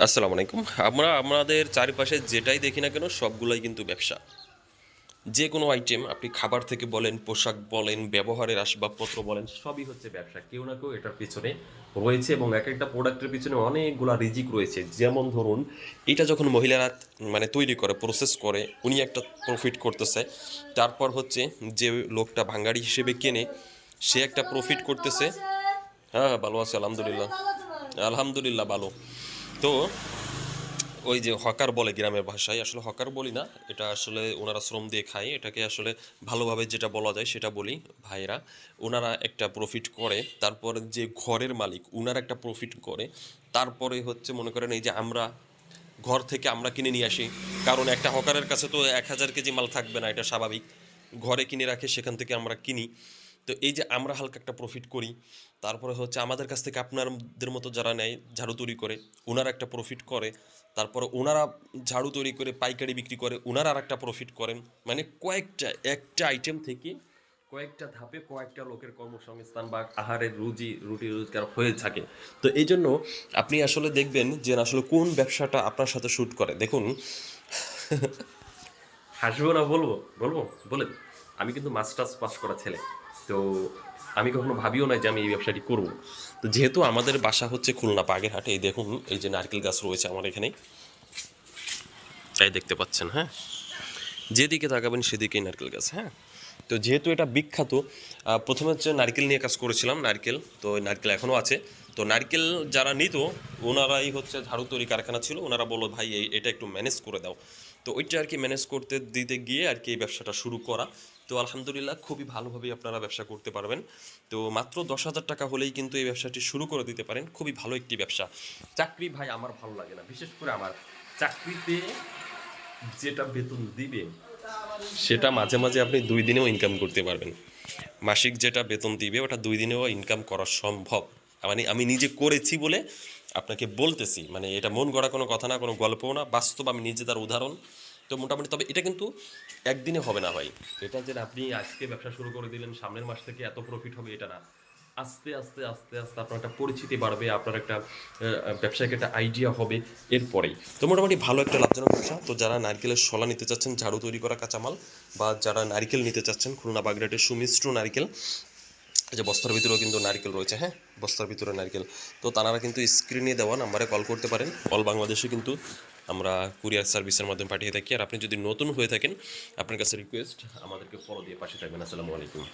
আসসালামু আলাইকুম। আমরা, আমাদের চারিপাশে যেটাই দেখি না কেন, সবগুলাই কিন্তু ব্যবসা। যে কোনো আইটেম আপনি খাবার থেকে বলেন, পোশাক বলেন, ব্যবহারের আসবাবপত্র বলেন, সবই হচ্ছে ব্যবসা। কেউ না কেউ এটার পিছনে রয়েছে এবং এক একটা প্রোডাক্টের পিছনে অনেকগুলা রিজিক রয়েছে। যেমন ধরুন, এটা যখন মহিলারা মানে তৈরি করে প্রসেস করে, উনি একটা প্রফিট করতেছে। তারপর হচ্ছে যে লোকটা ভাঙ্গাড়ি হিসেবে কেনে, সে একটা প্রফিট করতেছে। হ্যাঁ ভালো আছে, আলহামদুলিল্লাহ। আলহামদুলিল্লাহ, ভালো। তো ওই যে হকার বলে গ্রামের ভাষায়, আসলে হকার বলি না, এটা আসলে ওনারা শ্রম দিয়ে খায়, এটাকে আসলে ভালোভাবে যেটা বলা যায় সেটা বলি ভাইরা ওনারা একটা প্রফিট করে, তারপর যে ঘরের মালিক ওনারা একটা প্রফিট করে, তারপরে হচ্ছে মনে করেন এই যে আমরা ঘর থেকে আমরা কিনে নিয়ে আসি। কারণ একটা হকারের কাছে তো এক হাজার কেজি মাল থাকবে না, এটা স্বাভাবিক। ঘরে কিনে রাখে, সেখান থেকে আমরা কিনি। তো এই যে আমরা হালকা একটা প্রফিট করি, তারপরে হচ্ছে আমাদের কাছ থেকে আপনাদের মতো যারা নেয়, ঝাড়ু তৈরি করে ওনারা একটা প্রফিট করে, তারপরে ওনারা ঝাড়ু তৈরি করে, পাইকারি বিক্রি করে ওনারা আর একটা প্রফিট করেন। মানে কয়েকটা, একটা আইটেম থেকে কয়েকটা ধাপে কয়েকটা লোকের কর্মসংস্থান বা আহারের রুজি, রুটি রোজগার হয়ে থাকে। তো এই জন্য আপনি আসলে দেখবেন যে আসলে কোন ব্যবসাটা আপনার সাথে শ্যুট করে। দেখুন। হাসবো না বলব? বলব? বলেন। আমি কিন্তু মাস্টার্স পাস করা ছেলে। তো আমি কখনো ভাবিও না যে আমি এই ব্যবসাটি করব। তো যেহেতু আমাদের বাসা হচ্ছে খুলনা বাগেরহাটে এই দেখুন, এই যে নারকেল গাছ রয়েছে আমার এখানে তাই দেখতে পাচ্ছেন হ্যাঁ? যেদিকে তাকাবেন সেদিকেই নারকেল গাছ হ্যাঁ? তো যেহেতু এটা বিখ্যাত প্রথমে হচ্ছে নারকেল নিয়ে কাজ করেছিলাম, নারকেল। তো নারকেল এখনও আছে। তো নারকেল যারা নিত, ওনারাই হচ্ছে ঝাড়ু তৈরি কারখানা ছিল। ওনারা বলল, ভাই এটা একটু ম্যানেজ করে দাও। তো ওইটা আর কি ম্যানেজ করতে, দিতে গিয়ে আর কি এই ব্যবসাটা শুরু করা। তো আলহামদুলিল্লাহ খুবই ভালোভাবেই আপনারা ব্যবসা করতে পারবেন। তো মাত্র দশ হাজার টাকা হলেই কিন্তু এই ব্যবসাটি শুরু করে দিতে পারেন। খুবই ভালো একটি ব্যবসা। চাকরি ভাই আমার ভালো লাগে না। বিশেষ করে আমার চাকরিতে যেটা বেতন দিবে সেটা মাঝে মাঝে আপনি দুই দিনেও ইনকাম করতে পারবেন। মাসিক যেটা বেতন দিবে, ওটা দুই দিনেও ইনকাম করা সম্ভব। মানে আমি নিজে করেছি বলে আপনাকে বলতেছি। মানে এটা মন গড়া কোনো কথা না, কোনো গল্পও না। বাস্তব আমি নিজে তার উদাহরণ। তো মোটামুটি তবে এটা কিন্তু একদিনে হবে না ভাই। এটা যে আপনি আজকে ব্যবসা শুরু করে দিলেন সামনের মাস থেকে এত প্রফিট হবে এটা না। আস্তে আস্তে আস্তে আস্তে আপনার একটা পরিচিতি বাড়বে আপনার একটা ব্যবসায়িক একটা আইডিয়া হবে এরপরেই তো মোটামুটি ভালো একটা লাভজনক ব্যবসা। তো যারা নারকেলের শলা নিতে চাচ্ছেন ঝাড়ু তৈরি করা কাঁচামাল বা যারা নারকেল নিতে চাচ্ছেন খুলনা বাগড়াটের সুমিশ্র নারকেল এই যে বস্তার ভিতরেও কিন্তু নারকেল রয়েছে হ্যাঁ? বস্তার ভিতরে নারকেল। তো তারা কিন্তু স্ক্রিনে দেওয়া নাম্বারে কল করতে পারেন। অল বাংলাদেশে কিন্তু আমরা কুরিয়ার সার্ভিসের মাধ্যমে পাঠিয়ে থাকি। আর আপনি যদি নতুন হয়ে থাকেন, আপনার কাছে রিকোয়েস্ট আমাদেরকে ফলো দিয়ে পাশে থাকবেন। আসসালামু আলাইকুম।